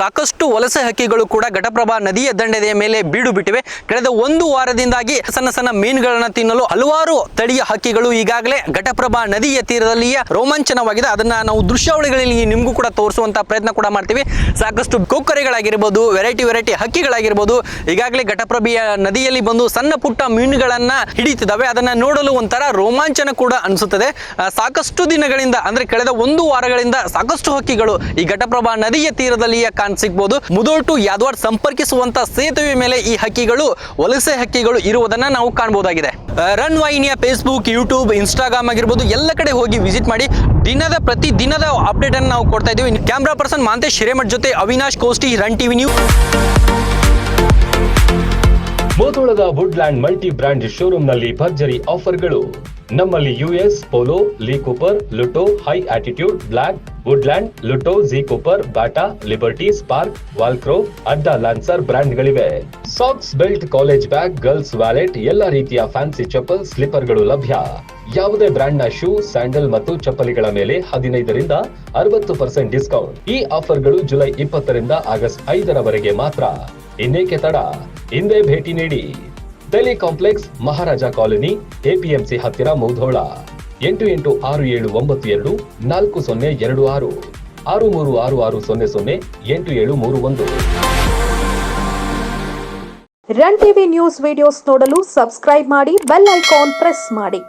ಸಾಕಷ್ಟು ವಲಸೆ ಹಕ್ಕಿಗಳು ಕೂಡ ಘಟಪ್ರಭಾ ನದಿಯ ದಂಡೆಯ ಮೇಲೆ ಬೀಡು ಬಿಟ್ಟಿವೆ. ಕಳೆದ ಒಂದು ವಾರದಿಂದಾಗಿ ಸಣ್ಣ ಸಣ್ಣ ಮೀನುಗಳನ್ನು ತಿನ್ನಲು ಹಲವಾರು ತಳಿಯ ಹಕ್ಕಿಗಳು ಈಗಾಗಲೇ ಘಟಪ್ರಭಾ ನದಿಯ ತೀರದಲ್ಲಿಯೇ ರೋಮಾಂಚನವಾಗಿದೆ. ಅದನ್ನ ನಾವು ದೃಶ್ಯಾವಳಿಗಳಲ್ಲಿ ನಿಮಗೂ ಕೂಡ ತೋರಿಸುವಂತ ಪ್ರಯತ್ನ ಕೂಡ ಮಾಡ್ತೀವಿ. ಸಾಕಷ್ಟು ಕೊಕ್ಕರೆಗಳಾಗಿರ್ಬೋದು ವೆರೈಟಿ ವೆರೈಟಿ ಹಕ್ಕಿಗಳಾಗಿರ್ಬೋದು, ಈಗಾಗಲೇ ಘಟಪ್ರಭೆಯ ನದಿಯಲ್ಲಿ ಬಂದು ಸಣ್ಣ ಪುಟ್ಟ ಮೀನುಗಳನ್ನ ಹಿಡಿತಿದ್ದಾವೆ. ಅದನ್ನ ನೋಡಲು ಒಂಥರ ರೋಮಾಂಚನ ಕೂಡ ಅನಿಸುತ್ತದೆ. ಸಾಕಷ್ಟು ದಿನಗಳಿಂದ, ಅಂದ್ರೆ ಕಳೆದ ಒಂದು ವಾರಗಳಿಂದ ಸಾಕಷ್ಟು ಹಕ್ಕಿಗಳು ಈ ಘಟಪ್ರಭಾ ನದಿಯ ತೀರದಲ್ಲಿಯೇ ಸಿಗ್ಬೋದು. ಮುದೋಳ್ ಟು ಯಾದವಾಡ್ ಸಂಪರ್ಕಿಸುವಂತ ಸೇತುವೆ ಮೇಲೆ ಈ ಹಕ್ಕಿಗಳು, ವಲಸೆ ಹಕ್ಕಿಗಳು ಇರುವುದನ್ನ ನಾವು ಕಾಣಬಹುದಾಗಿದೆ ರನ್ ವಾಹಿನಿಯ ಫೇಸ್ಬುಕ್ ಯೂಟ್ಯೂಬ್ ಇನ್ಸ್ಟಾಗ್ರಾಮ್ ಆಗಿರ್ಬೋದು, ಎಲ್ಲ ಕಡೆ ಹೋಗಿ ವಿಸಿಟ್ ಮಾಡಿ, ದಿನದ ಪ್ರತಿ ದಿನದ ಅಪ್ಡೇಟ್ ಅನ್ನು ನಾವು ಕೊಡ್ತಾ ಇದ್ದೀವಿ. ಕ್ಯಾಮ್ರಾ ಪರ್ಸನ್ ಮಾಂತೇಶ್ ಹಿರೇಮಠ್ ಜೊತೆ Avinash Kosti run TV news ಮೋತೋಳದ Woodland multi brand ಶೋರೂಮ್ನಲ್ಲಿ ಭರ್ಜರಿ ಆಫರ್ಗಳು ನಮ್ಮಲ್ಲಿ US Polo Lee Cooper Lotto high attitude black Woodland Lotto G Cooper Bata Liberty Spark Walkaroo Adda Lancer ಬ್ರ್ಯಾಂಡ್ಗಳಿವೆ. Socks belt college bag girls wallet ಎಲ್ಲ ರೀತಿಯ fancy ಚಪ್ಪಲ್, ಸ್ಲಿಪ್ಪರ್ಗಳು ಲಭ್ಯ. ಯಾವುದೇ ಬ್ರ್ಯಾಂಡ್ನ shoe sandal ಮತ್ತು ಚಪ್ಪಲಿಗಳ ಮೇಲೆ ಹದಿನೈದರಿಂದ ಅರವತ್ತು ಪರ್ಸೆಂಟ್ ಡಿಸ್ಕೌಂಟ್ ಈ ಆಫರ್ಗಳು ಜುಲೈ ಇಪ್ಪತ್ತರಿಂದ ಆಗಸ್ಟ್ ಐದರವರೆಗೆ ಮಾತ್ರ. ಇನ್ನೇಕೆ ತಡ? ಹಿಂದೆ ಭೇಟಿ ನೀಡಿ. Delhi complex Maharaja colony, APMC ಹತ್ತಿರ ಮೌಧೋಳ. ಎಂಟು ಎಂಟು ಆರು ಏಳು ಒಂಬತ್ತು ಎರಡು, ನಾಲ್ಕು ಸೊನ್ನೆ ಎರಡು ಆರು. ಆರು ಮೂರು ಆರು ಆರು ಸೊನ್ನೆ ಸೊನ್ನೆ, ಎಂಟು ಏಳು ಮೂರು ಒಂದು. ರನ್ ಟಿವಿ ನ್ಯೂಸ್ ವಿಡಿಯೋಸ್ ನೋಡಲು ಸಬ್ಸ್ಕ್ರೈಬ್ ಮಾಡಿ, ಬೆಲ್ ಐಕಾನ್ ಪ್ರೆಸ್ ಮಾಡಿ.